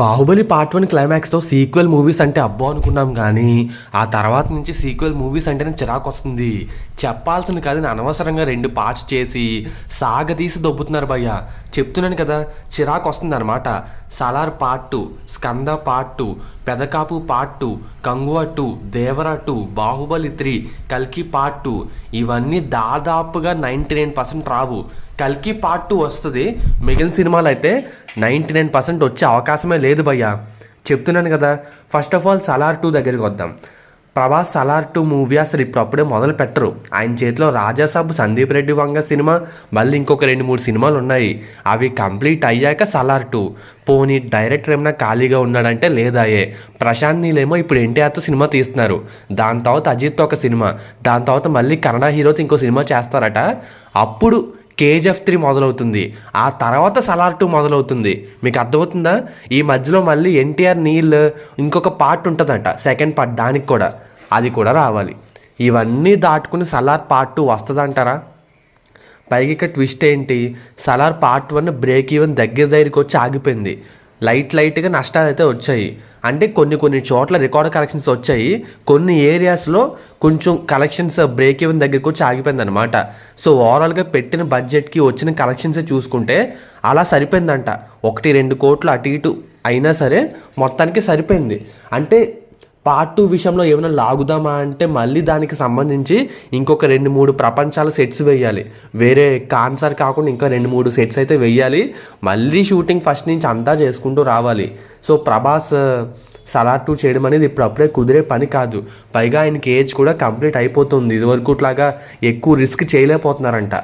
Baahubali part one క్లైమాక్స్తో sequel movies అంటే అబ్బో అనుకున్నాం కానీ ఆ తర్వాత నుంచి సీక్వెల్ మూవీస్ అంటేనే చిరాకు వస్తుంది. చెప్పాల్సిన కాదు నేను అనవసరంగా రెండు పార్ట్స్ చేసి సాగతీసి దొబ్బుతున్నారు భయ్య. చెప్తున్నాను కదా చిరాకు వస్తుంది అనమాట Salaar part two Skanda part two Pedakapu part two Kanguva two Devara two Baahubali three కల్కి పార్ట్ టూ ఇవన్నీ దాదాపుగా నైంటీ నైన్ పర్సెంట్ రావు. కల్కి పార్ట్ టూ వస్తుంది మిగిలిన సినిమాలు అయితే నైంటీ నైన్ పర్సెంట్ వచ్చే అవకాశమే లేదు భయ్యా. చెప్తున్నాను కదా first of all Salaar two దగ్గరికి వద్దాం. ప్రభాస్ సలార్ టూ మూవీ అసలు ఇప్పుడు అప్పుడే మొదలు పెట్టరు. ఆయన చేతిలో రాజాసాబ్ సందీప్ రెడ్డి వంగ సినిమా మళ్ళీ ఇంకొక రెండు మూడు సినిమాలు ఉన్నాయి. అవి కంప్లీట్ అయ్యాక సలార్ టూ పోనీ డైరెక్టర్ ఏమైనా ఖాళీగా ఉన్నాడంటే లేదాయే. ప్రశాంత్ నీలేమో ఇప్పుడు ఎన్టీఆర్తో సినిమా తీస్తున్నారు. దాని తర్వాత అజిత్తో ఒక సినిమా. దాని తర్వాత మళ్ళీ కన్నడ హీరోతో ఇంకో సినిమా చేస్తారట. అప్పుడు కేజీఎఫ్ త్రీ మొదలవుతుంది. ఆ తర్వాత సలార్ టూ మొదలవుతుంది. మీకు అర్థమవుతుందా? ఈ మధ్యలో మళ్ళీ ఎన్టీఆర్ నీళ్ళు ఇంకొక పార్ట్ ఉంటుందంట సెకండ్ పార్ట్ దానికి కూడా. అది కూడా రావాలి. ఇవన్నీ దాటుకుని సలార్ పార్ట్ టూ వస్తుందంటారా? పైకి ఇక ట్విస్ట్ ఏంటి? Salaar part one break even దగ్గర దగ్గరికి వచ్చి ఆగిపోయింది. లైట్ లైట్గా నష్టాలు అయితే వచ్చాయి. అంటే కొన్ని కొన్ని చోట్ల రికార్డ్ కలెక్షన్స్ వచ్చాయి. కొన్ని ఏరియాస్లో కొంచెం కలెక్షన్స్ బ్రేక్ ఈవెన్ దగ్గరికి వచ్చి ఆగిపోయింది అనమాట సో ఓవరాల్గా పెట్టిన బడ్జెట్కి వచ్చిన కలెక్షన్స్ చూసుకుంటే అలా సరిపోయిందంట. ఒకటి రెండు కోట్లు అటు ఇటు అయినా సరే మొత్తానికి సరిపోయింది. అంటే పార్ట్ టూ విషయంలో ఏమైనా లాగుదామా అంటే మళ్ళీ దానికి సంబంధించి ఇంకొక రెండు మూడు ప్రపంచాల సెట్స్ వేయాలి. వేరే కాన్సర్ కాకుండా ఇంకా రెండు మూడు సెట్స్ అయితే వేయాలి. మళ్ళీ షూటింగ్ ఫస్ట్ నుంచి అంతా చేసుకుంటూ రావాలి. సో ప్రభాస్ సలార్ టూ చేయడం అనేది ఇప్పుడు అప్పుడే కుదిరే పని కాదు. పైగా ఆయనకి ఏజ్ కూడా కంప్లీట్ అయిపోతుంది. ఇదివరకు ఇట్లాగా ఎక్కువ రిస్క్ చేయలేకపోతున్నారంట.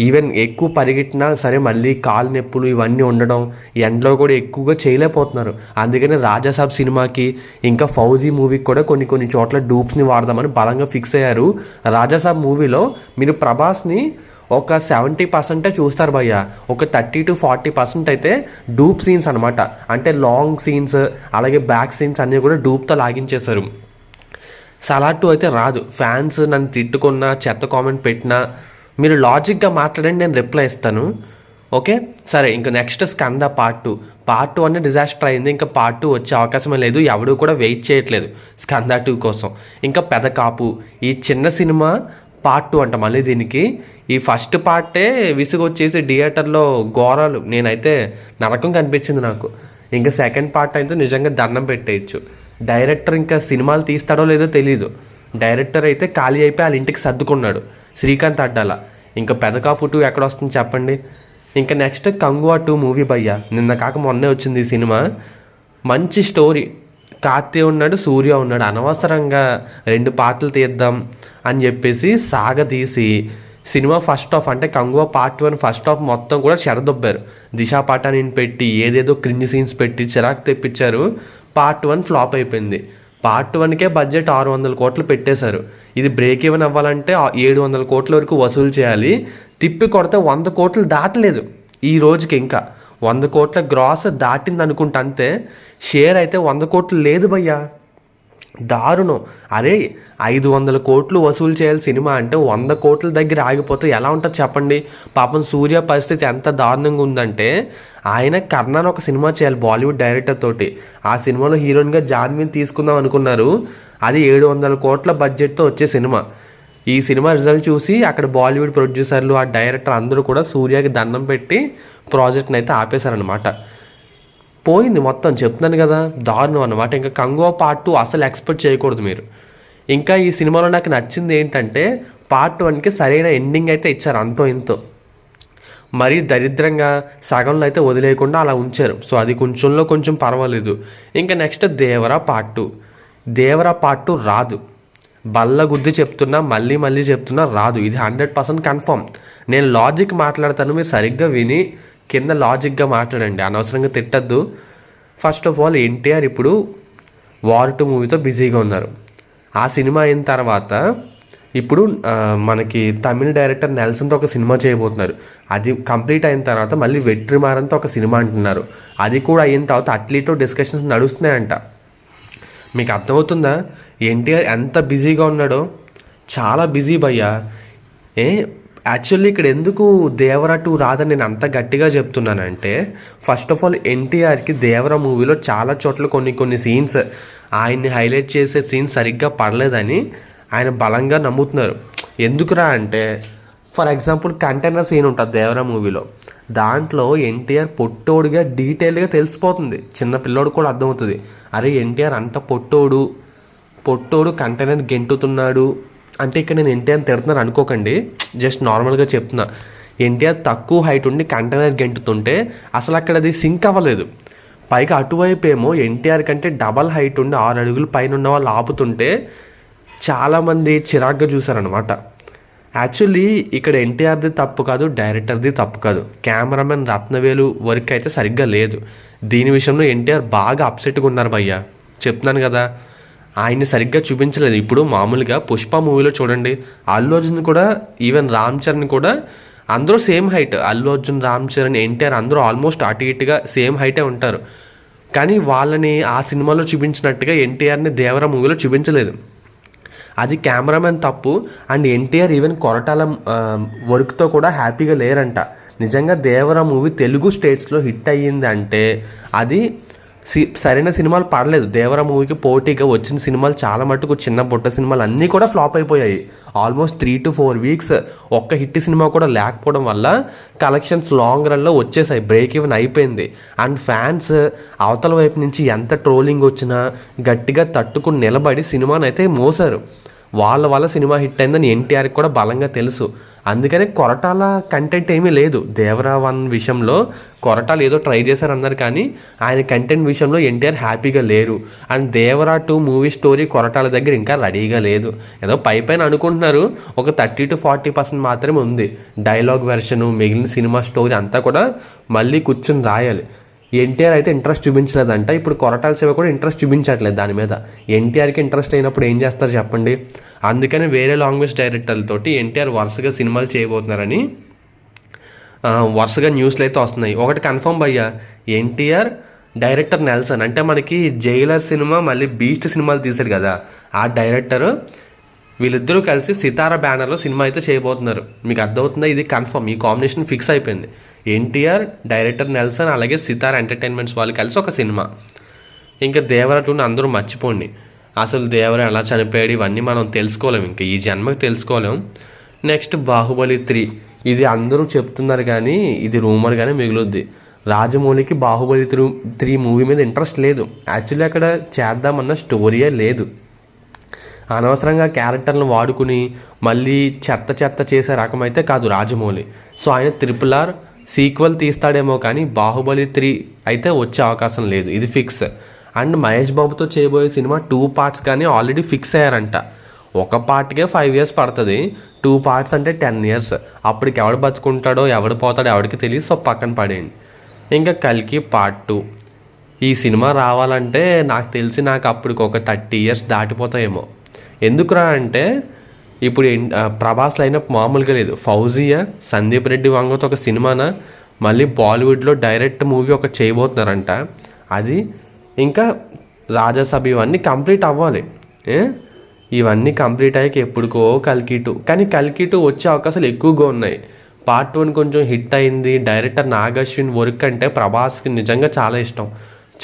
ఈవెన్ ఎక్కువ పరిగెట్టినా సరే మళ్ళీ కాలు నొప్పులు ఇవన్నీ ఉండడం ఎండలో కూడా ఎక్కువగా చేయలేకపోతున్నారు. అందుకని రాజాసాబ్ సినిమాకి ఇంకా ఫౌజీ మూవీకి కూడా కొన్ని కొన్ని చోట్ల డూప్స్ని వాడదామని బలంగా ఫిక్స్ అయ్యారు. రాజాసాబ్ మూవీలో మీరు ప్రభాస్ని ఒక సెవెంటీ పర్సెంటే చూస్తారు భయ్య. ఒక థర్టీ టు ఫార్టీ పర్సెంట్ అయితే డూప్ సీన్స్ అనమాట అంటే లాంగ్ సీన్స్ అలాగే బ్యాక్ సీన్స్ అన్నీ కూడా డూప్తో లాగించేశారు. సలాటు అయితే రాదు. ఫ్యాన్స్ నన్ను తిట్టుకున్నా చెత్త కామెంట్ పెట్టినా మీరు లాజిక్గా మాట్లాడండి నేను రిప్లై ఇస్తాను. ఓకే సరే ఇంకా next Skanda part two part two అనే డిజాస్టర్ అయింది ఇంకా పార్ట్ టూ వచ్చే అవకాశమే లేదు ఎవడు కూడా వెయిట్ చేయట్లేదు స్కంద టూ కోసం. ఇంకా పెద కాపు ఈ చిన్న సినిమా పార్ట్ టూ అంట మళ్ళీ దీనికి. ఈ ఫస్ట్ పార్టే విసుగొచ్చేసి థియేటర్లో ఘోరాలు నేనైతే నరకం కనిపించింది నాకు. ఇంకా సెకండ్ పార్ట్ అయితే నిజంగా దండం పెట్టేయచ్చు. డైరెక్టర్ ఇంకా సినిమాలు తీస్తాడో లేదో తెలీదు. డైరెక్టర్ అయితే ఖాళీ అయిపోయి వాళ్ళ ఇంటికి సర్దుకున్నాడు. శ్రీకాంత్ అడ్డాల. ఇంకా పెదకాపు టూ ఎక్కడ వస్తుంది చెప్పండి? ఇంకా నెక్స్ట్ కంగువా టూ మూవీ భయ్య నిన్న కాక మొన్నే వచ్చింది ఈ సినిమా. మంచి స్టోరీ. కార్తీ ఉన్నాడు సూర్య ఉన్నాడు. అనవసరంగా రెండు పాటలు తీద్దాం అని చెప్పేసి సాగ తీసి సినిమా ఫస్ట్ హాఫ్ అంటే Kanguva part one first half మొత్తం కూడా చెరదొబ్బారు. దిశా పాటాని పెట్టి ఏదేదో క్రింజ్ సీన్స్ పెట్టి చిరాకు తెప్పించారు. పార్ట్ వన్ ఫ్లాప్ అయిపోయింది. పార్ట్ వన్కే బడ్జెట్ ఆరు వందల కోట్లు పెట్టేశారు. ఇది బ్రేక్ ఈవెన్ అవ్వాలంటే ఏడు వందల కోట్ల వరకు వసూలు చేయాలి. తిప్పి కొడితే వంద కోట్లు దాటలేదు. ఈ రోజుకి ఇంకా వంద కోట్ల గ్రాస్ దాటింది అనుకుంటా అంతే. షేర్ అయితే వంద కోట్లు లేదు భయ్యా. దారుణం. అరే ఐదు వందల కోట్లు వసూలు చేయాలి సినిమా అంటే వంద కోట్ల దగ్గర ఆగిపోతే ఎలా ఉంటుంది చెప్పండి? పాపం సూర్య పరిస్థితి ఎంత దారుణంగా ఉందంటే ఆయన కర్ణాన్ ఒక సినిమా చేయాలి బాలీవుడ్ డైరెక్టర్ తోటి. ఆ సినిమాలో హీరోయిన్గా జాన్వీని తీసుకుందాం అనుకున్నారు. అది ఏడు వందల కోట్ల బడ్జెట్తో వచ్చే సినిమా. ఈ సినిమా రిజల్ట్ చూసి అక్కడ బాలీవుడ్ ప్రొడ్యూసర్లు ఆ డైరెక్టర్ అందరూ కూడా సూర్యకి దండం పెట్టి ప్రాజెక్ట్ని అయితే ఆపేశారనమాట పోయింది మొత్తం చెప్తున్నాను కదా దారుణం అన్నమాట. ఇంకా కంగో పార్ట్ టూ అసలు ఎక్స్పెక్ట్ చేయకూడదు మీరు. ఇంకా ఈ సినిమాలో నాకు నచ్చింది ఏంటంటే పార్ట్ వన్కి సరైన ఎండింగ్ అయితే ఇచ్చారు అంతో ఇంతో. మరీ దరిద్రంగా సగంలో అయితే వదిలేయకుండా అలా ఉంచారు. సో అది కొంచెంలో కొంచెం పర్వాలేదు. ఇంకా next Devara part two. Devara part two రాదు. బల్ల గుద్ది చెప్తున్నా మళ్ళీ మళ్ళీ చెప్తున్నా రాదు. ఇది హండ్రెడ్ పర్సెంట్ కన్ఫర్మ్ నేను లాజిక్ మాట్లాడతాను మీరు సరిగ్గా విని కింద లాజిక్గా మాట్లాడండి. అనవసరంగా తిట్టద్దు. ఫస్ట్ ఆఫ్ ఆల్ ఎన్టీఆర్ ఇప్పుడు వార్ టూ మూవీతో బిజీగా ఉన్నారు. ఆ సినిమా అయిన తర్వాత ఇప్పుడు మనకి తమిళ డైరెక్టర్ నెల్సన్తో ఒక సినిమా చేయబోతున్నారు. అది కంప్లీట్ అయిన తర్వాత మళ్ళీ వెట్రిమారంతో ఒక సినిమా అంటున్నారు. అది కూడా అయిన తర్వాత అట్లీటో డిస్కషన్స్ నడుస్తున్నాయంట. మీకు అర్థమవుతుందా? ఎన్టీఆర్ ఎంత బిజీగా ఉన్నాడో? చాలా బిజీ భయ్యా. ఏ యాక్చువల్లీ ఇక్కడ ఎందుకు దేవర టూ రాదని నేను అంత గట్టిగా చెప్తున్నానంటే ఫస్ట్ ఆఫ్ ఆల్ ఎన్టీఆర్కి దేవర మూవీలో చాలా చోట్ల కొన్ని కొన్ని సీన్స్ ఆయన్ని హైలైట్ చేసే సీన్స్ సరిగ్గా పడలేదని ఆయన బలంగా నమ్ముతున్నారు. ఎందుకురా అంటే ఫర్ ఎగ్జాంపుల్ కంటైనర్ సీన్ ఉంటుంది దేవర మూవీలో. దాంట్లో ఎన్టీఆర్ పొట్టోడుగా డీటెయిల్గా తెలిసిపోతుంది. చిన్న పిల్లోడు కూడా అర్థమవుతుంది. అరే ఎన్టీఆర్ అంత పొట్టోడు. పొట్టోడు కంటైనర్ గెంటుతున్నాడు. అంటే ఇక్కడ నేను ఎన్టీఆర్ తిడుతున్నాను అనుకోకండి. జస్ట్ నార్మల్గా చెప్తున్నా. ఎన్టీఆర్ తక్కువ హైట్ ఉండి కంటైనర్ గెంటుతుంటే అసలు అక్కడ అది సింక్ అవ్వలేదు. పైగా అటువైపు ఏమో ఎన్టీఆర్ కంటే డబల్ హైట్ ఉండి ఆరు అడుగులు పైన ఉన్న వాళ్ళు ఆపుతుంటే చాలామంది చిరాగ్గా చూసారనమాట యాక్చువల్లీ ఇక్కడ ఎన్టీఆర్ది తప్పు కాదు డైరెక్టర్ది తప్పు కాదు. కెమెరామెన్ రత్నవేలు వర్క్ అయితే సరిగ్గా లేదు. దీని విషయంలో ఎన్టీఆర్ బాగా అప్సెట్గా ఉన్నారు భయ్య. చెప్తున్నాను కదా. ఆయన్ని సరిగ్గా చూపించలేదు. ఇప్పుడు మామూలుగా పుష్ప మూవీలో చూడండి. అల్లు అర్జున్ కూడా ఈవెన్ రామ్ చరణ్ కూడా అందరూ సేమ్ హైట్. అల్లు అర్జున్ రామ్ చరణ్ ఎన్టీఆర్ అందరూ ఆల్మోస్ట్ అటు ఇటుగా సేమ్ హైటే ఉంటారు. కానీ వాళ్ళని ఆ సినిమాలో చూపించినట్టుగా ఎన్టీఆర్ని దేవర మూవీలో చూపించలేదు. అది కెమెరామెన్ తప్పు. అండ్ ఎన్టీఆర్ ఈవెన్ కొరటాల వర్క్తో కూడా హ్యాపీగా లేరంట. నిజంగా దేవర మూవీ తెలుగు స్టేట్స్లో హిట్ అయ్యింది అంటే అది సరైన సినిమాలు పడలేదు. దేవర మూవీకి పోటీగా వచ్చిన సినిమాలు చాలా మటుకు చిన్న బుట్ట సినిమాలు అన్నీ కూడా ఫ్లాప్ అయిపోయాయి. Almost three to four weeks ఒక్క హిట్ సినిమా కూడా లేకపోవడం వల్ల కలెక్షన్స్ లాంగ్ రన్లో వచ్చేసాయి. బ్రేక్ ఈవెన్ అయిపోయింది. అండ్ ఫ్యాన్స్ అవతల వైపు నుంచి ఎంత ట్రోలింగ్ వచ్చినా గట్టిగా తట్టుకుని నిలబడి సినిమాను అయితే మోసారు. వాళ్ళ వల్ల సినిమా హిట్ అయిందని ఎన్టీఆర్కి కూడా బలంగా తెలుసు. అందుకనే కొరటాల కంటెంట్ ఏమీ లేదు. దేవరా వన్ విషయంలో కొరటాలు ఏదో ట్రై చేశారన్నారు కానీ ఆయన కంటెంట్ విషయంలో ఎన్టీఆర్ హ్యాపీగా లేరు. And Devara two movie story Koratala దగ్గర ఇంకా రెడీగా లేదు. ఏదో పై పైన అనుకుంటున్నారు. ఒక థర్టీ టు ఫార్టీ పర్సెంట్ మాత్రమే ఉంది. డైలాగ్ వెర్షను మిగిలిన సినిమా స్టోరీ అంతా కూడా మళ్ళీ కూర్చొని రాయాలి. ఎన్టీఆర్ అయితే ఇంట్రెస్ట్ చూపించలేదంట. ఇప్పుడు కొరటాల సేవ కూడా ఇంట్రెస్ట్ చూపించట్లేదు దాని మీద. ఎన్టీఆర్కి ఇంట్రెస్ట్ అయినప్పుడు ఏం చేస్తారు చెప్పండి? అందుకని వేరే లాంగ్వేజ్ డైరెక్టర్లతోటి ఎన్టీఆర్ వరుసగా సినిమాలు చేయబోతున్నారని వరుసగా న్యూస్లు అయితే వస్తున్నాయి. ఒకటి కన్ఫర్మ్ అయ్యా ఎన్టీఆర్ డైరెక్టర్ నెల్సన్ అంటే మనకి జైలర్ సినిమా మళ్ళీ బీస్ట్ సినిమాలు తీశారు కదా. ఆ డైరెక్టర్ వీళ్ళిద్దరూ కలిసి సితారా బ్యానర్లో సినిమా అయితే చేయబోతున్నారు. మీకు అర్థమవుతుందా? ఇది కన్ఫర్మ్. ఈ కాంబినేషన్ ఫిక్స్ అయిపోయింది. ఎన్టీఆర్ డైరెక్టర్ నెల్సన్ అలాగే సితార్ ఎంటర్టైన్మెంట్స్ వాళ్ళు కలిసి ఒక సినిమా. ఇంకా దేవర టూని అందరూ మర్చిపోండి. అసలు దేవర ఎలా చనిపోయాడు ఇవన్నీ మనం తెలుసుకోలేము ఇంకా ఈ జన్మకి తెలుసుకోలేం. Next Baahubali three. ఇది అందరూ చెప్తున్నారు కానీ ఇది రూమర్ కానీ మిగులుద్ది. రాజమౌళికి బాహుబలి త్రీ త్రీ మూవీ మీద ఇంట్రెస్ట్ లేదు. యాక్చువల్లీ అక్కడ చేద్దామన్న స్టోరీయే లేదు. అనవసరంగా క్యారెక్టర్లను వాడుకుని మళ్ళీ చెత్త చెత్త చేసే రకం అయితే కాదు రాజమౌళి. సో ఆయన త్రిపుల్ ఆర్ సీక్వెల్ తీస్తాడేమో కానీ బాహుబలి త్రీ అయితే వచ్చే అవకాశం లేదు. ఇది ఫిక్స్. అండ్ మహేష్ బాబుతో చేయబోయే సినిమా టూ పార్ట్స్ కానీ ఆల్రెడీ ఫిక్స్ అయ్యారంట. ఒక పార్ట్కే ఫైవ్ ఇయర్స్ పడుతుంది. టూ పార్ట్స్ అంటే టెన్ ఇయర్స్. అప్పటికి ఎవడు బతుకుంటాడో ఎవడు పోతాడో ఎవడికి తెలియదు. సో పక్కన పడేయండి. ఇంకా కలికి పార్ట్ టూ. ఈ సినిమా రావాలంటే నాకు తెలిసి నాకు అప్పటికి ఒక థర్టీ ఇయర్స్ దాటిపోతాయేమో. ఎందుకురా అంటే ఇప్పుడు ఎన్- ప్రభాస్ లైనప్ మామూలుగా లేదు. ఫౌజియా సందీప్ రెడ్డి వంగతో ఒక సినిమాన? మళ్ళీ బాలీవుడ్లో డైరెక్ట్ మూవీ ఒక చేయబోతున్నారంట. అది ఇంకా రాజాసభ ఇవన్నీ కంప్లీట్ అవ్వాలి. ఇవన్నీ కంప్లీట్ అయ్యాక ఎప్పుడుకో కల్కి టూ కానీ కల్కి టూ వచ్చే అవకాశాలు ఎక్కువగా ఉన్నాయి. పార్ట్ వన్ కొంచెం హిట్ అయింది. డైరెక్టర్ నాగశ్విన్ వర్క్ అంటే ప్రభాస్కి నిజంగా చాలా ఇష్టం.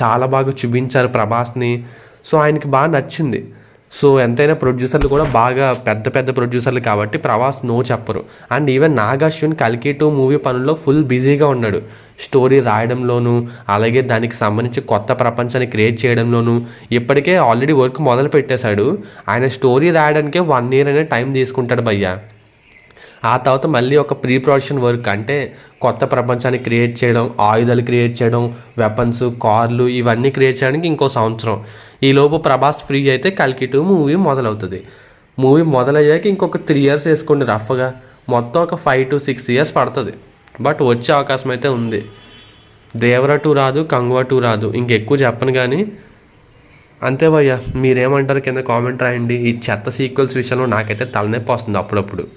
చాలా బాగా చూపించారు ప్రభాస్ని. సో ఆయనకి బాగా నచ్చింది. సో ఎంతైనా ప్రొడ్యూసర్లు కూడా బాగా పెద్ద పెద్ద ప్రొడ్యూసర్లు కాబట్టి ప్రవాస్ నో చెప్పరు. అండ్ ఈవెన్ నాగాశ్విన్ కల్కి టూ మూవీ పనుల్లో ఫుల్ బిజీగా ఉన్నాడు. స్టోరీ రాయడంలోనూ అలాగే దానికి సంబంధించి కొత్త ప్రపంచాన్ని క్రియేట్ చేయడంలోనూ ఇప్పటికే ఆల్రెడీ వర్క్ మొదలు పెట్టేశాడు. ఆయన స్టోరీ రాయడానికే వన్ ఇయర్ అనే టైం తీసుకుంటాడు భయ్యా. ఆ తర్వాత మళ్ళీ ఒక ప్రీ ప్రొడక్షన్ వర్క్ అంటే కొత్త ప్రపంచాన్ని క్రియేట్ చేయడం ఆయుధాలు క్రియేట్ చేయడం వెపన్స్ కార్లు ఇవన్నీ క్రియేట్ చేయడానికి ఇంకో సంవత్సరం. ఈ లోపు ప్రభాస్ ఫ్రీ అయితే కల్కి టూ మూవీ మొదలవుతుంది. మూవీ మొదలయ్యాక ఇంకొక త్రీ ఇయర్స్ వేసుకోండి రఫ్గా మొత్తం ఒక ఫైవ్ టు సిక్స్ ఇయర్స్ పడుతుంది. బట్ వచ్చే అవకాశం అయితే ఉంది. దేవరా టూ రాదు కంగువా టూ రాదు. ఇంకెక్కువ చెప్పను కానీ అంతే భయ్య. మీరేమంటారు? కింద కామెంట్ రాయండి. ఈ చెత్త సీక్వెల్స్ విషయంలో నాకైతే తలనొప్పి వస్తుంది అప్పుడప్పుడు.